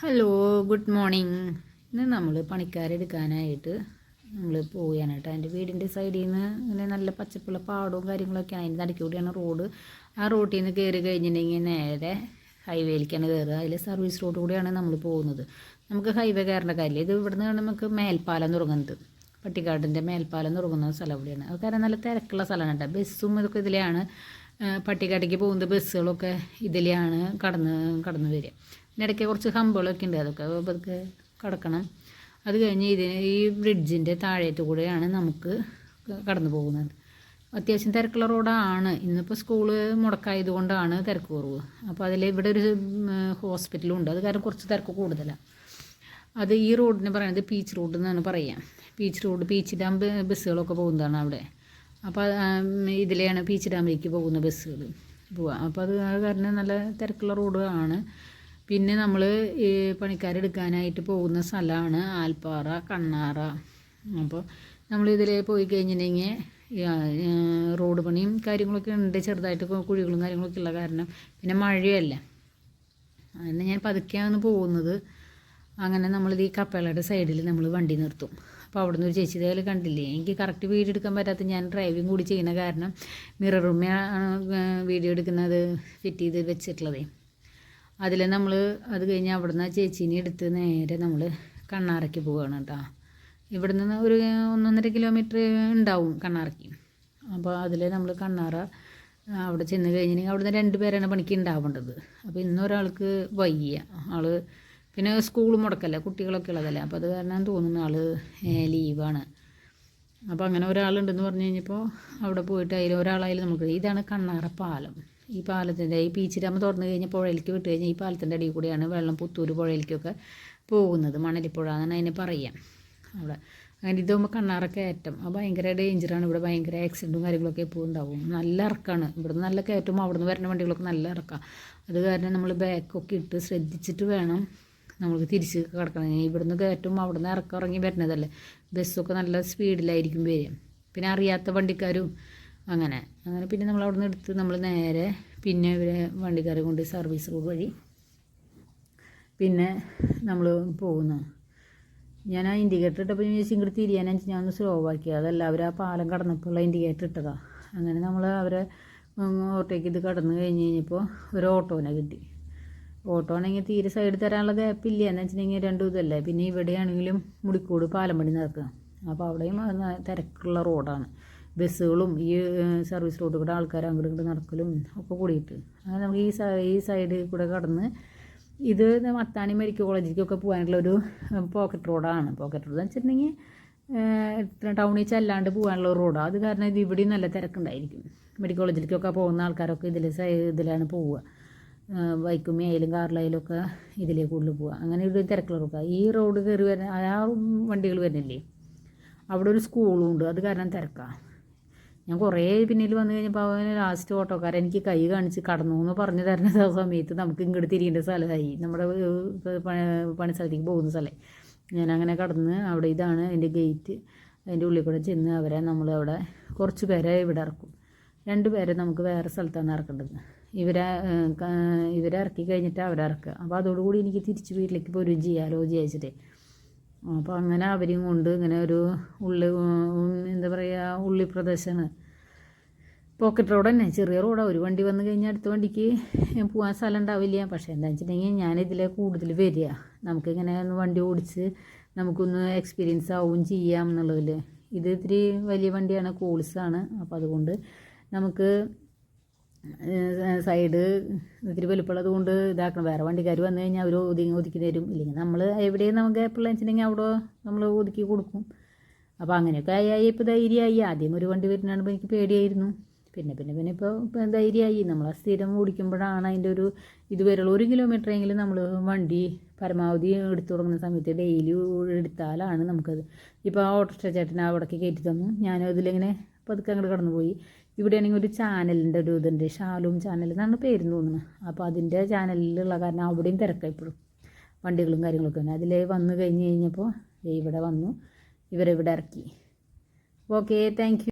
Hello good morning ഇന്ന് നമ്മൾ പണിക്കാരെടുക്കാനായിട്ട് നമ്മൾ പോവുകയാണ് കേട്ടോ. എന്റെ വീടിന്റെ സൈഡിൽ നിന്ന് ഇങ്ങനെ നല്ല പച്ചപ്പുള്ള പാടവും കാര്യങ്ങളൊക്കെ അതിന്റെ നടക്കൂടിയാണ് റോഡ്. ആ റോട്ടിൽ നിന്ന് കയറി കഴിഞ്ഞിട്ടുണ്ടെങ്കിൽ നേരെ ഹൈവേയിലേക്കാണ് കയറുക അതിൽ സർവീസ് റോഡ് കൂടിയാണ് നമ്മൾ പോകുന്നത്. നമുക്ക് ഹൈവേ കയറേണ്ട കാര്യമില്ല. ഇത് ഇവിടെ നിന്ന് നമുക്ക് മേൽപ്പാലം തുടങ്ങുന്നത്. പട്ടിക്കാടിന്റെ മേൽപ്പാലം തുടങ്ങുന്ന സ്ഥലം ഇവിടെയാണ് അത് കാരണം നല്ല തിരക്കുള്ള സ്ഥലമാണ് കേട്ടോ. ബസ്സും ഇതൊക്കെ ഇതിലെയാണ്. പട്ടിക്കാട്ടേക്ക് പോകുന്ന ബസ്സുകളൊക്കെ ഇതിലെയാണ് കടന്ന് കടന്നു വരിക. ഇടയ്ക്ക് കുറച്ച് ഹമ്പുകളൊക്കെ ഉണ്ട്. അതൊക്കെ അതൊക്കെ കടക്കണം. അത് കഴിഞ്ഞ് ഇതിന് ഈ ബ്രിഡ്ജിന്റെ താഴേറ്റ് കൂടെയാണ് നമുക്ക് കടന്നു പോകുന്നത്. അത്യാവശ്യം തിരക്കുള്ള റോഡാണ്. ഇന്നിപ്പോൾ സ്കൂൾ മുടക്കായതുകൊണ്ടാണ് തിരക്ക് കുറവ്. അപ്പോൾ അതിൽ ഇവിടെ ഒരു ഹോസ്പിറ്റലും ഉണ്ട്. അത് കാരണം കുറച്ച് തിരക്ക് കൂടുതലാണ് അത് ഈ റോഡിന് പറയുന്നത് പീച്ച് റോഡ് എന്നാണ് പറയുക പീച്ച് റോഡ് പീച്ച് ഡാം ബസ്സുകളൊക്കെ പോകുന്നതാണ് അവിടെ. അപ്പോൾ ഇതിലെയാണ് പീച്ച് ഡാമിലേക്ക് പോകുന്ന ബസ്സുകൾ പോവുക അപ്പോൾ അത് കാരണം നല്ല തിരക്കുള്ള റോഡ് ആണ് പിന്നെ നമ്മൾ പണിക്കാരെടുക്കാനായിട്ട് പോകുന്ന സ്ഥലമാണ് ആൽപ്പാറ കണ്ണാറ. അപ്പോൾ നമ്മൾ ഇതിൽ പോയി കഴിഞ്ഞിട്ടുണ്ടെങ്കിൽ റോഡ് പണിയും കാര്യങ്ങളൊക്കെ ഉണ്ട്. ചെറുതായിട്ട് കുഴികളും കാര്യങ്ങളൊക്കെ ഉള്ള കാരണം. പിന്നെ മഴയല്ല. അതിന് ഞാൻ പതുക്കെയാണ് പോകുന്നത്. അങ്ങനെ നമ്മളിത് ഈ കപ്പേളയുടെ സൈഡിൽ നമ്മൾ വണ്ടി നിർത്തും. അപ്പോൾ അവിടുന്ന് ഒരു ചേച്ചി ഇതേപോലെ കണ്ടില്ലേ? എനിക്ക് കറക്റ്റ് വീഡിയോ എടുക്കാൻ പറ്റാത്ത ഞാൻ ഡ്രൈവിംഗ് കൂടി ചെയ്യുന്ന കാരണം മിററുമ്മയാണ് വീഡിയോ എടുക്കുന്നത് ഫിറ്റ് ചെയ്ത് വെച്ചിട്ടുള്ളതേ. അതിൽ നമ്മൾ അത് കഴിഞ്ഞ് അവിടുന്ന് ആ ചേച്ചീനെ എടുത്ത് നേരെ നമ്മൾ കണ്ണാറയ്ക്ക് പോവുകയാണ് കേട്ടോ. ഇവിടെ നിന്ന് ഒരു ഒന്നൊന്നര കിലോമീറ്റർ ഉണ്ടാവും കണ്ണാറയ്ക്ക്. അപ്പോൾ അതിൽ നമ്മൾ കണ്ണാറ അവിടെ ചെന്ന് കഴിഞ്ഞിട്ടുണ്ടെങ്കിൽ അവിടുന്ന് രണ്ട് പേരാണ് പണിക്ക് ഉണ്ടാവേണ്ടത്. അപ്പോൾ ഇന്നൊരാൾക്ക് വയ്യ. ആൾ പിന്നെ സ്കൂൾ മുടക്കല്ല കുട്ടികളൊക്കെ ഉള്ളതല്ലേ. അപ്പോൾ അത് കാരണം തോന്നുന്ന ആൾ ലീവാണ്. അപ്പോൾ അങ്ങനെ ഒരാളുണ്ടെന്ന് പറഞ്ഞു കഴിഞ്ഞപ്പോൾ അവിടെ പോയിട്ട് അതിൽ ഒരാളായാലും നമുക്ക് ഇതാണ് കണ്ണാറ പാലം. ഈ പാലത്തിന്റെ ഈ പീച്ചിരമ്മ തുറന്നു കഴിഞ്ഞാൽ പുഴയിലേക്ക് വിട്ട് കഴിഞ്ഞാൽ ഈ പാലത്തിന്റെ അടിയിൽ കൂടിയാണ് വെള്ളം പുത്തൂർ പുഴയിലേക്കൊക്കെ പോകുന്നത് മണലിപ്പുഴ എന്നാണ് അതിനെ പറയാം. അവിടെ. അങ്ങനെ ഇതാകുമ്പോൾ കണ്ണാറൊക്കെ ഏറ്റം. അത് ഭയങ്കര ഡേഞ്ചറാണ് ഇവിടെ ഭയങ്കര ആക്സിഡന്റും കാര്യങ്ങളൊക്കെ എപ്പോഴും ഉണ്ടാവും. നല്ല ഇറക്കാണ്. ഇവിടുന്ന് നല്ല കയറ്റവും അവിടുന്ന് വരുന്ന വണ്ടികളൊക്കെ നല്ല ഇറക്കാം. അത് കാരണം നമ്മൾ ബാക്കൊക്കെ ഇട്ട് ശ്രദ്ധിച്ചിട്ട് വേണം നമുക്ക് തിരിച്ച് കിടക്കണം. ഇവിടുന്ന് കയറ്റും അവിടുന്ന് ഇറക്കം ഇറങ്ങി വരുന്നതല്ലേ. ബസ്സൊക്കെ നല്ല സ്പീഡിലായിരിക്കും വരിക. പിന്നെ അറിയാത്ത വണ്ടിക്കാരും അങ്ങനെ. അങ്ങനെ പിന്നെ നമ്മൾ അവിടെ നിന്ന് എടുത്ത് നമ്മൾ നേരെ പിന്നെ ഇവരെ വണ്ടിക്കാരെ കൊണ്ട് സർവീസ് റോഡ് വഴി പിന്നെ നമ്മൾ പോകുന്നു. ഞാൻ ആ ഇൻഡിക്കേറ്റർ ഇട്ടപ്പോൾ ചോദിച്ചു ഇങ്ങോട്ട് തിരിയാനാ ഞാൻ ഒന്ന് സ്ലോ ആക്കി. അതല്ല അവർ ആ പാലം കടന്നപ്പോൾ ഇൻഡിക്കേറ്റർ ഇട്ടതാ. അങ്ങനെ നമ്മൾ അവരെ ഓട്ടോയ്ക്ക് ഇത് കടന്നു കഴിഞ്ഞ് കഴിഞ്ഞപ്പോൾ ഒരു ഓട്ടോനെ കിട്ടി. ഓട്ടോ ആണെങ്കിൽ തീരെ സൈഡ് തരാനുള്ള ഗ്യാപ്പില്ല എന്ന് വെച്ചിട്ടുണ്ടെങ്കിൽ രണ്ടും ഇതല്ലേ. പിന്നെ ഇവിടെയാണെങ്കിലും മുടിക്കൂട് പാലം പണി നടക്കുക. അപ്പോൾ അവിടെയും തിരക്കുള്ള റോഡാണ് ബസ്സുകളും ഈ സർവീസ് റോഡിൽ കൂടെ ആൾക്കാർ അങ്ങോട്ട് ഇങ്ങോട്ട് നടക്കലും ഒക്കെ കൂടിയിട്ട്. അങ്ങനെ നമുക്ക് ഈ ഈ സൈഡിൽ കൂടെ കടന്ന് ഇത് മത്താണി മെഡിക്കൽ കോളേജിലേക്കൊക്കെ പോകാനുള്ള ഒരു പോക്കറ്റ് റോഡാണ് പോക്കറ്റ് റോഡ് എന്ന് വെച്ചിട്ടുണ്ടെങ്കിൽ ടൗണിൽ ചെല്ലാണ്ട് പോകാനുള്ള റോഡാണ് അത് കാരണം ഇത് ഇവിടെ നല്ല തിരക്കുണ്ടായിരിക്കും. മെഡിക്കൽ കോളേജിലേക്കൊക്കെ പോകുന്ന ആൾക്കാരൊക്കെ ഇതിൽ ഇതിലാണ് പോവുക. ബൈക്കും ആയാലും കാറിലായാലും ഒക്കെ ഇതിലേ കൂടുതൽ പോവുക. അങ്ങനെ ഒരു തിരക്കുള്ള റോഡ് ഈ റോഡ് കയറി വരുന്ന ആ വണ്ടികൾ വരുന്നില്ലേ? അവിടെ ഒരു സ്കൂളും ഉണ്ട്. അത് കാരണം തിരക്കാണ് ഞാൻ കുറേ പിന്നിൽ വന്നു കഴിഞ്ഞപ്പോൾ അവൻ ലാസ്റ്റ് ഓട്ടോക്കാരൻ എനിക്ക് കൈ കാണിച്ച് കടന്നു എന്ന് പറഞ്ഞു തരുന്ന സമയത്ത് നമുക്ക് ഇങ്ങോട്ട് തിരിയേണ്ട സ്ഥലമായി. നമ്മുടെ പണി സ്ഥലത്തേക്ക് പോകുന്ന സ്ഥലം. ഞാൻ അങ്ങനെ കടന്ന് അവിടെ ഇതാണ് എന്റെ ഗേറ്റ്. അതിന്റെ ഉള്ളിൽ കൂടെ ചെന്ന് അവരെ നമ്മൾ അവിടെ കുറച്ച് പേരെ ഇവിടെ ഇറക്കും. രണ്ട് പേരെ നമുക്ക് വേറെ സ്ഥലത്താണ് ഇറക്കേണ്ടത്. ഇവരെ ഇവരെ ഇറക്കി കഴിഞ്ഞിട്ട് അവരെ ഇറക്കുക. അപ്പോൾ അതോടുകൂടി എനിക്ക് തിരിച്ച് വീട്ടിലേക്ക് പോരും ചെയ്യാലോ വിചാരിച്ചിട്ടേ. അപ്പോൾ അങ്ങനെ അവരെയും കൊണ്ട് ഇങ്ങനെ ഒരു ഉള്ളി എന്താ പറയുക ഉള്ളി പ്രദേശമാണ്. പോക്കറ്റ് റോഡ് തന്നെ. ചെറിയ റോഡാണ് ഒരു വണ്ടി വന്നു കഴിഞ്ഞാൽ അടുത്ത വണ്ടിക്ക് പോകാൻ സ്ഥലം ഉണ്ടാവില്ല. പക്ഷേ എന്താ വെച്ചിട്ടുണ്ടെങ്കിൽ ഞാനിതിലെ കൂടുതൽ വരിക. നമുക്കിങ്ങനെ ഒന്ന് വണ്ടി ഓടിച്ച് നമുക്കൊന്ന് എക്സ്പീരിയൻസ് ആവുകയും ചെയ്യാം എന്നുള്ളതിൽ ഇത് ഇത്തിരി വലിയ വണ്ടിയാണ് കോൾസാണ് അപ്പോൾ അതുകൊണ്ട് നമുക്ക് സൈഡ് ഇത്തിരി വലുപ്പമുള്ളത് കൊണ്ട് ഇതാക്കണം. വേറെ വണ്ടിക്കാർ വന്നു കഴിഞ്ഞാൽ അവർ ഒതുങ്ങി ഒതുക്കി തരും. ഇല്ലെങ്കിൽ നമ്മൾ എവിടെയും നമുക്ക് എപ്പോഴും വെച്ചിട്ടുണ്ടെങ്കിൽ അവിടെ നമ്മൾ ഒതുക്കി കൊടുക്കും. അപ്പോൾ അങ്ങനെയൊക്കെ ആയി ഇപ്പോൾ ധൈര്യമായി. ആദ്യം ഒരു വണ്ടി വരുന്നതാണ് എനിക്ക് പേടിയായിരുന്നു. പിന്നെ പിന്നെ പിന്നെ ഇപ്പോൾ ഇപ്പം ധൈര്യമായി. നമ്മൾ സ്ഥിരം ഓടിക്കുമ്പോഴാണ് അതിന്റെ ഒരു ഇത് ഇതുവരെയുള്ള ഒരു കിലോമീറ്റർ എങ്കിലും നമ്മൾ വണ്ടി പരമാവധി എടുത്തു തുടങ്ങുന്ന സമയത്ത് ഡെയിലി എടുത്താലാണ് നമുക്കത്. ഇപ്പോൾ ആ ഓട്ടോറിക്ഷ ചേട്ടൻ അവിടേക്ക് കയറ്റി തന്നു. ഞാൻ അതിലിങ്ങനെ പതുക്കെ അങ്ങോട്ട് കടന്നു പോയി ഇവിടെയാണെങ്കിൽ ഒരു ചാനലിന്റെ ഒരു ഇതുണ്ട് ഷാലും ചാനൽ എന്നാണ് പേര് തോന്നുന്നത്. അപ്പോൾ അതിന്റെ ചാനലിലുള്ള കാരണം അവിടെയും തിരക്കായി ഇപ്പോഴും വണ്ടികളും കാര്യങ്ങളൊക്കെ ഉണ്ട് അതിലേ വന്നു കഴിഞ്ഞ് കഴിഞ്ഞപ്പോൾ ഇവിടെ വന്നു ഇവരെ ഇവിടെ ഇറക്കി ഓക്കെ താങ്ക്